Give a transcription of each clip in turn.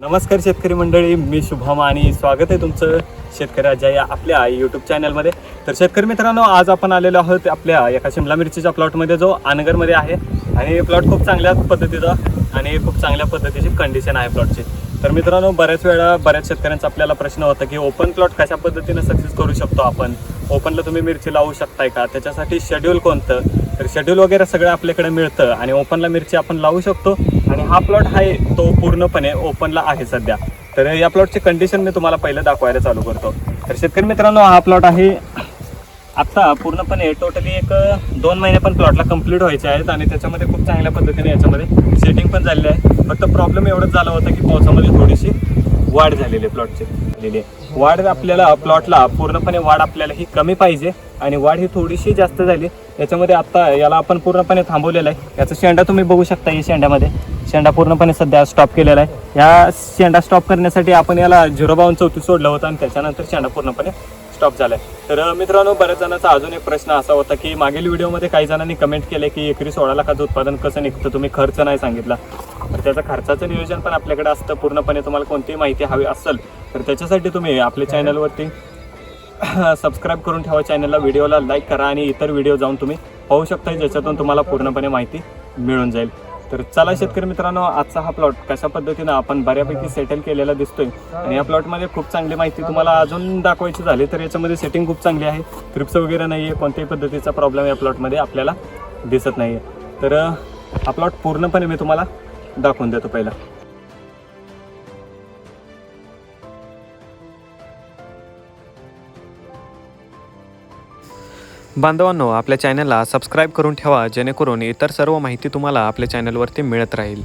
नमस्कार शेतकरी मंडळी मी शुभम आणि स्वागत आहे तुमचं शेतकरी या आपल्या यूट्यूब चॅनलमध्ये तर शेतकरी मित्रांनो आज आपण आलेलो आहोत आपल्या एका शिमला मिरचीच्या प्लॉटमध्ये जो आनगरमध्ये आहे. आणि प्लॉट खूप चांगल्या पद्धतीचा आणि खूप चांगल्या पद्धतीची कंडिशन आहे प्लॉटची तर मित्रांनो बऱ्याच वेळा बऱ्याच शेतकऱ्यांचा आपल्याला प्रश्न होता की ओपन प्लॉट कशा पद्धतीनं सक्सेस करू शकतो आपण? ओपनला तुम्ही मिरची लावू शकताय का? त्याच्यासाठी शेड्यूल कोणतं? तर शेड्यूल वगैरे सगळं आपल्याकडे मिळतं आणि ओपनला मिरची आपण लावू शकतो. हा प्लॉट आहे तो पूर्णपणे ओपनला आहे सध्या. तर या प्लॉटची कंडिशन मी तुम्हाला पहिलं दाखवायला चालू करतो. तर शेतकरी मित्रांनो हा प्लॉट आहे. आत्ता पूर्णपणे टोटली एक दोन महिने पण प्लॉटला कंप्लीट व्हायचे आहेत आणि त्याच्यामध्ये खूप चांगल्या पद्धतीने याच्यामध्ये सेटिंग पण झालेली आहे. फक्त प्रॉब्लेम एवढंच झाला होता की पावसामध्ये थोडीशी वाढ झालेली आहे प्लॉटची झालेली आहे. वाढ आपल्याला प्लॉटला पूर्णपणे वाढ आपल्याला ही कमी पाहिजे आणि वाढ ही थोडीशी जास्त झाली. याच्यामध्ये आत्ता याला आपण पूर्णपणे थांबवलेलं आहे. याचा शेंडा तुम्ही बघू शकता या शेंड्यामध्ये. शेंडा पूर्णपणे सध्या स्टॉप केलेला आहे. या शेंडा स्टॉप करण्यासाठी आपण याला झिरो बावन चौतीस सोडलं होतं आणि त्याच्यानंतर शेंडा पूर्णपणे स्टॉप झालाय. तर मित्रांनो बऱ्याच जणांचा अजून एक प्रश्न असा होता की मागील व्हिडिओमध्ये काही जणांनी कमेंट केले की एकरी सोळा लाखाचं उत्पादन कसं निघतं? तुम्ही खर्च नाही सांगितला. तर त्याचं खर्चाचं नियोजन पण आपल्याकडे असतं. पूर्णपणे तुम्हाला कोणतीही माहिती हवी असेल तर त्याच्यासाठी तुम्ही आपल्या चॅनलवरती सबस्क्राईब करून ठेवा. चॅनलला व्हिडिओला लाईक करा आणि इतर व्हिडिओ जाऊन तुम्ही पाहू शकता ज्याच्यातून तुम्हाला पूर्णपणे माहिती मिळून जाईल. तर चला शेतकरी मित्रांनो आजचा हा प्लॉट कशा पद्धतीनं आपण बऱ्यापैकी सेटल केलेला दिसतोय. आणि या प्लॉटमध्ये खूप चांगली माहिती तुम्हाला अजून दाखवायची झाली तर याच्यामध्ये सेटिंग खूप चांगली आहे. ट्रिप्स वगैरे नाही आहे कोणत्याही पद्धतीचा प्रॉब्लेम या प्लॉटमध्ये आपल्याला दिसत नाही आहे तर हा प्लॉट पूर्णपणे मी तुम्हाला दाखवून देतो पहिला. बांधवांनो आपल्या चॅनलला सबस्क्राईब करून ठेवा जेणेकरून इतर सर्व माहिती तुम्हाला आपल्या चॅनलवरती मिळत राहील.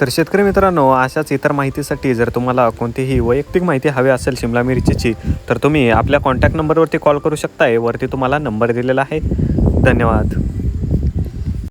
तर शेतकरी मित्रांनो अशाच इतर माहितीसाठी जर तुम्हाला कोणतीही वैयक्तिक माहिती हवी असेल शिमला मिरचीची तर तुम्ही आपल्या कॉन्टॅक्ट नंबरवरती कॉल करू शकताय. वरती तुम्हाला नंबर दिलेला आहे. धन्यवाद.